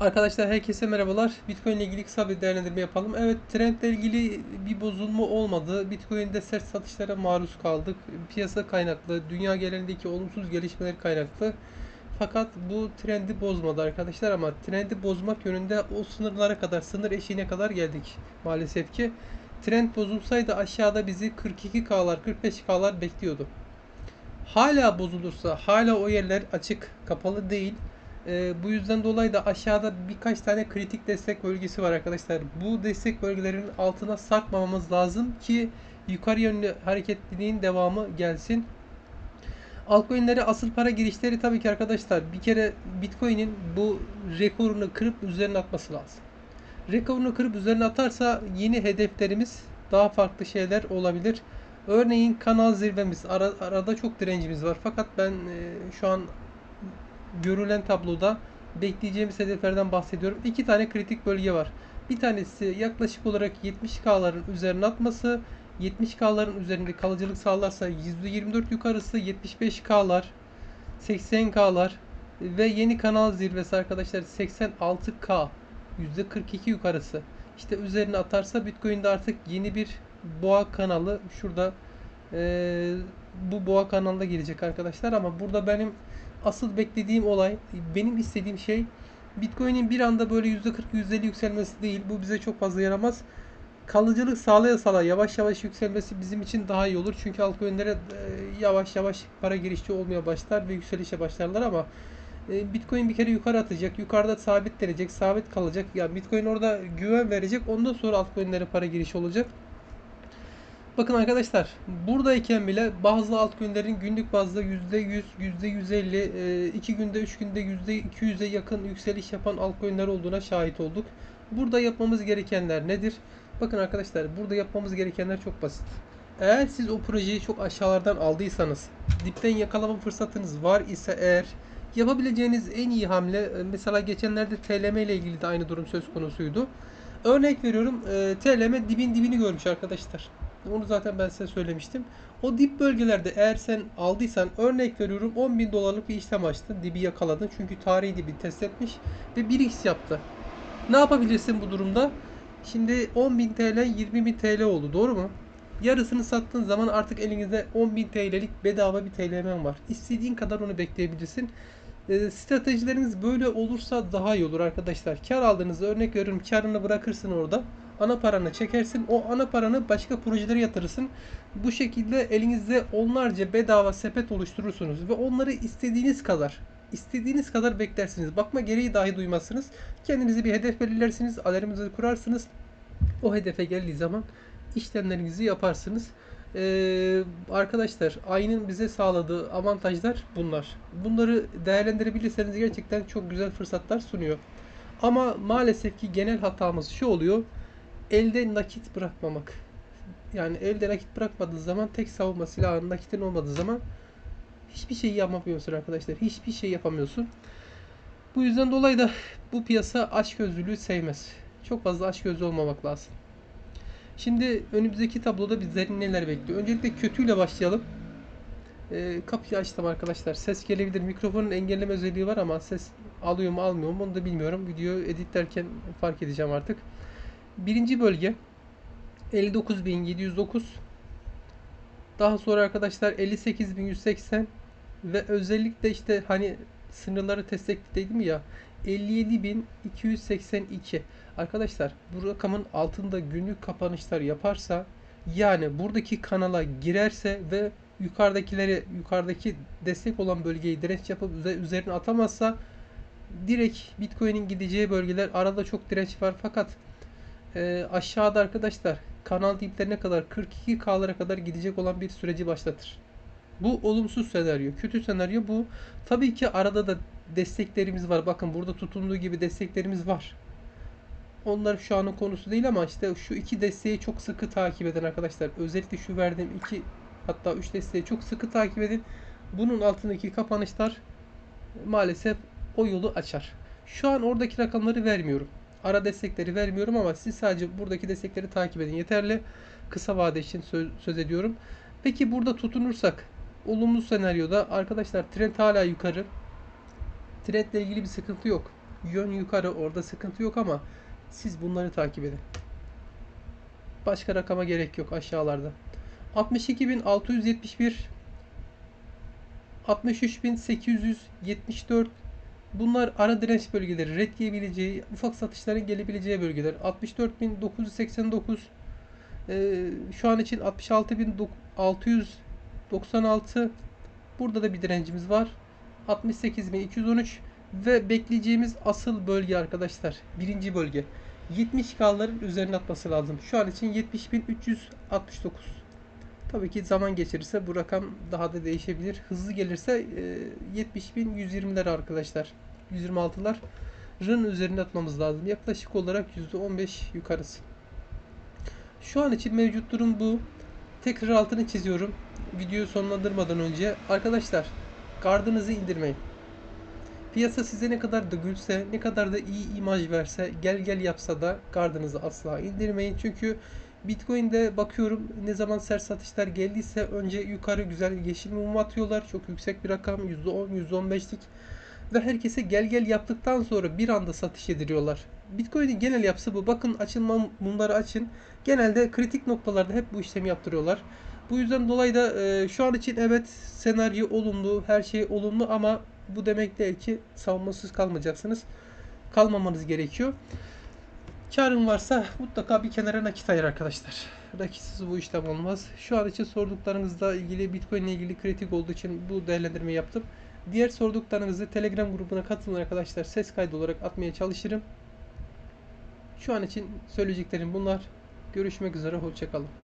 Arkadaşlar herkese merhabalar. Bitcoin ile ilgili kısa bir değerlendirme yapalım. Evet trendle ilgili bir bozulma olmadı. Bitcoin'de sert satışlara maruz kaldık. Piyasa kaynaklı, dünya genelindeki olumsuz gelişmeler kaynaklı. Fakat bu trendi bozmadı arkadaşlar ama trendi bozmak yönünde o sınırlara kadar, sınır eşiğine kadar geldik maalesef ki. Trend bozulsaydı aşağıda bizi 42K'lar, 45K'lar bekliyordu. Hala bozulursa, hala o yerler açık, kapalı değil. Ee, bu yüzden dolayı da aşağıda birkaç tane kritik destek bölgesi var arkadaşlar. Bu destek bölgelerinin altına sarkmamamız lazım ki yukarı yönlü hareketliliğin devamı gelsin. Altcoin'lere asıl para girişleri tabii ki arkadaşlar bir kere Bitcoin'in bu rekorunu kırıp üzerine atması lazım. Rekorunu kırıp üzerine atarsa yeni hedeflerimiz daha farklı şeyler olabilir. Örneğin kanal zirvemiz ara- arada çok direncimiz var. Fakat ben e, şu an görülen tabloda bekleyeceğimiz hedeflerden bahsediyorum. İki tane kritik bölge var. Bir tanesi yaklaşık olarak 70K'ların üzerine atması. 70K'ların üzerinde kalıcılık sağlarsa %24 yukarısı 75K'lar, 80K'lar ve yeni kanal zirvesi arkadaşlar 86K %42 yukarısı. İşte üzerine atarsa Bitcoin'de artık yeni bir boğa kanalı şurada eee, bu boğa kanalına girecek arkadaşlar ama burada benim asıl beklediğim olay, benim istediğim şey Bitcoin'in bir anda böyle %40-%50 yükselmesi değil. Bu bize çok fazla yaramaz. Kalıcılık sağlaya sağlaya yavaş yavaş yükselmesi bizim için daha iyi olur. Çünkü altcoin'lere e, yavaş yavaş para girişi olmaya başlar ve yükselişe başlarlar ama e, Bitcoin bir kere yukarı atacak. Yukarıda sabitlenecek, sabit kalacak. Yani Bitcoin orada güven verecek. Ondan sonra altcoin'lere para girişi olacak. Bakın arkadaşlar buradayken bile bazı altcoin'lerin günlük bazda %100, %150, 2 günde 3 günde %200'e yakın yükseliş yapan altcoin'ler olduğuna şahit olduk. Burada yapmamız gerekenler nedir? Bakın arkadaşlar burada yapmamız gerekenler çok basit. Eğer siz o projeyi çok aşağılardan aldıysanız, dipten yakalama fırsatınız var ise eğer yapabileceğiniz en iyi hamle e, mesela geçenlerde TLM ile ilgili de aynı durum söz konusuydu. Örnek veriyorum e, TLM dibin dibini görmüş arkadaşlar. Onu zaten ben size söylemiştim. O dip bölgelerde eğer sen aldıysan örnek veriyorum 10 bin dolarlık bir işlem açtın. Dibi yakaladın. Çünkü tarihi dibi test etmiş ve 1x yaptı. Ne yapabilirsin bu durumda? Şimdi 10.000 TL 20.000 TL oldu doğru mu? Yarısını sattığın zaman artık elinizde 10.000 TL'lik bedava bir TL'men var. İstediğin kadar onu bekleyebilirsin. E, stratejileriniz böyle olursa daha iyi olur arkadaşlar. Kar aldığınızda örnek veriyorum karını bırakırsın orada. Ana paranı çekersin. O ana paranı başka projelere yatırırsın. Bu şekilde elinizde onlarca bedava sepet oluşturursunuz ve onları istediğiniz kadar istediğiniz kadar beklersiniz. Bakma gereği dahi duymazsınız. Kendinize bir hedef belirlersiniz. Alarmınızı kurarsınız. O hedefe geldiği zaman işlemlerinizi yaparsınız. Ee, arkadaşlar ayının bize sağladığı avantajlar bunlar. Bunları değerlendirebilirseniz gerçekten çok güzel fırsatlar sunuyor. Ama maalesef ki genel hatamız şu oluyor. Elde nakit bırakmamak. Yani elde nakit bırakmadığı zaman tek savunma silahın nakitin olmadığı zaman hiçbir şey yapamıyorsun arkadaşlar. Hiçbir şey yapamıyorsun. Bu yüzden dolayı da bu piyasa açgözlülüğü sevmez. Çok fazla açgözlü olmamak lazım. Şimdi önümüzdeki tabloda bizleri neler bekliyor? Öncelikle kötüyle başlayalım. Ee, kapıyı açtım arkadaşlar. Ses gelebilir. Mikrofonun engelleme özelliği var ama ses alıyor mu almıyor mu onu da bilmiyorum. Video editlerken fark edeceğim artık. Birinci bölge 59.709 daha sonra arkadaşlar 58.180 ve özellikle işte hani sınırları test dedim ya 57.282 arkadaşlar bu rakamın altında günlük kapanışlar yaparsa yani buradaki kanala girerse ve yukarıdakileri yukarıdaki destek olan bölgeyi direnç yapıp üzerine atamazsa direkt Bitcoin'in gideceği bölgeler arada çok direnç var. Fakat e, aşağıda arkadaşlar kanal diplerine kadar 42K'lara kadar gidecek olan bir süreci başlatır. Bu olumsuz senaryo. Kötü senaryo bu. Tabii ki arada da desteklerimiz var. Bakın burada tutunduğu gibi desteklerimiz var. Onlar şu anın konusu değil ama işte şu iki desteği çok sıkı takip eden arkadaşlar. Özellikle şu verdiğim iki hatta üç desteği çok sıkı takip edin. Bunun altındaki kapanışlar maalesef o yolu açar. Şu an oradaki rakamları vermiyorum. Ara destekleri vermiyorum ama siz sadece buradaki destekleri takip edin. Yeterli. Kısa vade için söz, söz ediyorum. Peki burada tutunursak olumlu senaryoda arkadaşlar trend hala yukarı. Trendle ilgili bir sıkıntı yok. Yön yukarı orada sıkıntı yok ama siz bunları takip edin. Başka rakama gerek yok aşağılarda. 62.671 63.874 Bunlar ara direnç bölgeleri. Red diyebileceği, ufak satışların gelebileceği bölgeler. 64.989 ee, şu an için 66.696 Burada da bir direncimiz var. 68.213 ve bekleyeceğimiz asıl bölge arkadaşlar. Birinci bölge. 70K'ların üzerine atması lazım. Şu an için 70.369. Tabii ki zaman geçirirse bu rakam daha da değişebilir. Hızlı gelirse e, 70.120'ler arkadaşlar. 126'ların üzerine atmamız lazım. Yaklaşık olarak %15 yukarısı. Şu an için mevcut durum bu. Tekrar altını çiziyorum. Videoyu sonlandırmadan önce. Arkadaşlar gardınızı indirmeyin. Piyasa size ne kadar da gülse, ne kadar da iyi imaj verse, gel gel yapsa da gardınızı asla indirmeyin. Çünkü Bitcoin'de bakıyorum ne zaman sert satışlar geldiyse önce yukarı güzel yeşil mum atıyorlar. Çok yüksek bir rakam %10, %15'lik ve herkese gel gel yaptıktan sonra bir anda satış ediliyorlar. Bitcoin'in genel yapısı bu. Bakın açılma mumları açın. Genelde kritik noktalarda hep bu işlemi yaptırıyorlar. Bu yüzden dolayı da e, şu an için evet senaryo olumlu, her şey olumlu ama bu demek değil ki savunmasız kalmayacaksınız. Kalmamanız gerekiyor. Karın varsa mutlaka bir kenara nakit ayır arkadaşlar. Nakitsiz bu işlem olmaz. Şu an için sorduklarınızla ilgili Bitcoin ile ilgili kritik olduğu için bu değerlendirme yaptım. Diğer sorduklarınızı Telegram grubuna katılın arkadaşlar. Ses kaydı olarak atmaya çalışırım. Şu an için söyleyeceklerim bunlar. Görüşmek üzere. Hoşçakalın.